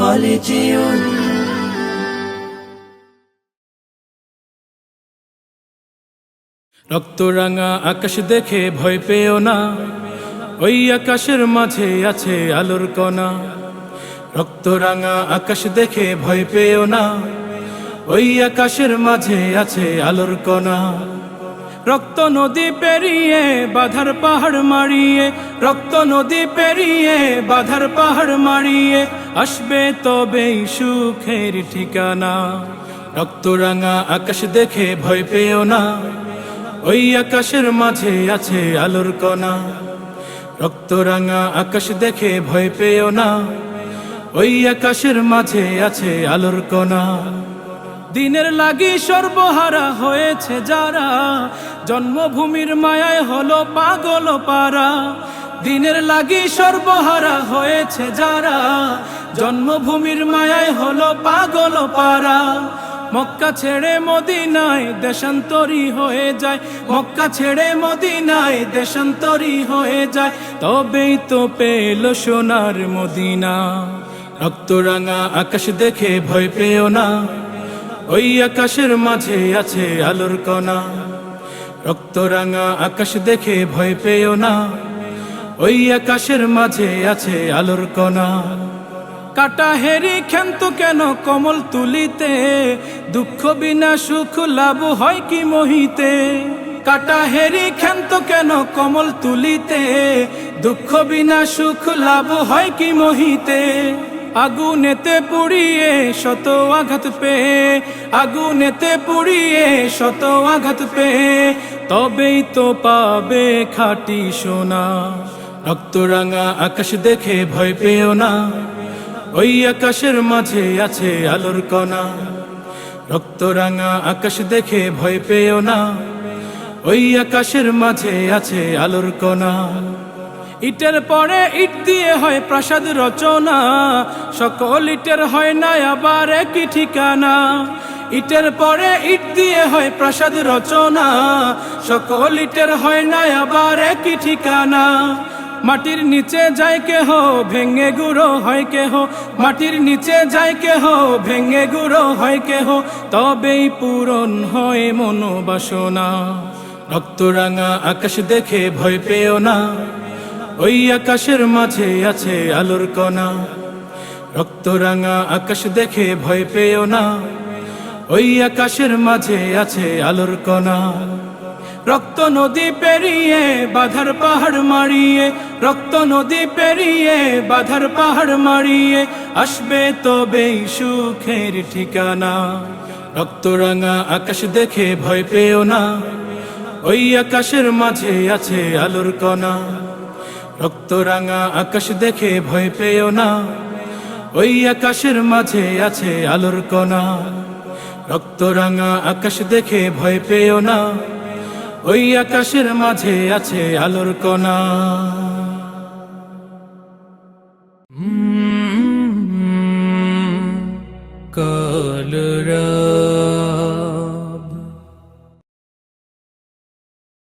হলে যেও রক্তরাঙা আকাশ দেখে ভয় পেও না। ওই আকাশের মাঝে আছে আলোর কণা। রক্তরাঙা আকাশ দেখে ভয় পেও না। ওই আকাশের মাঝে আছে আলোর কণা। রক্ত নদী পেরিয়ে বাধার পাহাড় মারিয়ে, রক্ত নদী পেরিয়ে বাধার পাহাড় মারিয়ে, আসবে তবেই সুখের ঠিকানা। রক্তরাঙা আকাশ দেখে ভয় পেও না, ওই আকাশের মাঝে আছে আলোর কণা। রক্তরাঙা আকাশ দেখে ভয় পেও না, ওই আকাশের মাঝে আছে আলোর কণা। দিনের লাগি সর্বহারা হয়েছে যারা। জন্মভূমির মায়ায় হলো পাগল পারা। দিনের লাগি সর্বহারা হয়েছে যারা। জন্মভূমির মায়ায় হলো পাগল পারা। মক্কা ছেড়ে মদিনায় দেশান্তরী হয়ে যায়। মক্কা ছেড়ে মদিনায় দেশান্তরী হয়ে যায়। তবেই তো পেল সোনার মদিনা। রক্তরাঙা আকাশ দেখে ভয় পেও না। ওই আকাশের মাঝে আছে আলোর কণা। রক্তরাঙা আকাশ দেখে ভয় পেও না। ওই আকাশের মাঝে আছে আলোর কণা। কাটা হেরি ক্ষান্ত কেন কমল তুলিতে? দুঃখ বিনা সুখ লাভ হয় কি মহিতে? কাটা হেরি ক্ষান্ত কেন কমল তুলিতে? দুঃখ বিনা সুখ লাভ হয় কি মহিতে? আগুনেতে পুড়িয়ে শত আঘাত পেয়ে, আগুনেতে পুড়িয়ে শত আঘাত পেয়ে, তবেই তো পাবে খাটি সোনা। রক্তরাঙা আকাশ দেখে ভয় পেও না, ওই আকাশের মাঝে আছে আলোর কণা। রক্তরাঙা আকাশ দেখে ভয় পেও না, ওই আকাশের মাঝে আছে আলোর কণা। ইটের পরে ইট দিয়ে হয় প্রাসাদ রচনা। সকল ইটের হয় না আবার একই ঠিকানা। ইটের পরে ইট দিয়ে হয় প্রাসাদ রচনা। সকল ইটের হয় না আবার একই ঠিকানা। মাটির নিচে যায় কেহ, ভেঙে গুঁড়ো হয় কেহ। মাটির নিচে যায় কেহ, ভেঙে গুঁড়ো হয় কেহ। তবেই পূরণ হয় মনোবাসনা। রক্তরাঙা আকাশ দেখে ভয় পেও না। ওই আকাশের মাঝে আছে আলোর কণা। রক্তরাঙা আকাশ দেখে ভয় পেও না। ওই আকাশের মাঝে আছে আলোর কণা। রক্ত নদী পেরিয়ে বাধার পাহাড় মারিয়ে, রক্ত নদী পেরিয়ে বাধার পাহাড় মারিয়ে, আসবে তবেই সুখের ঠিকানা। রক্তরাঙা আকাশ দেখে ভয় পেও না। ওই আকাশের মাঝে আছে আলোর কণা। রক্তরাঙা আকাশ দেখে ভয় পেও না। ওই আকাশের মাঝে আছে আলোর কণা। রক্তরাঙা আকাশ দেখে ভয় পেও না। ওই আকাশের মাঝে আছে আলোর কণা। কাল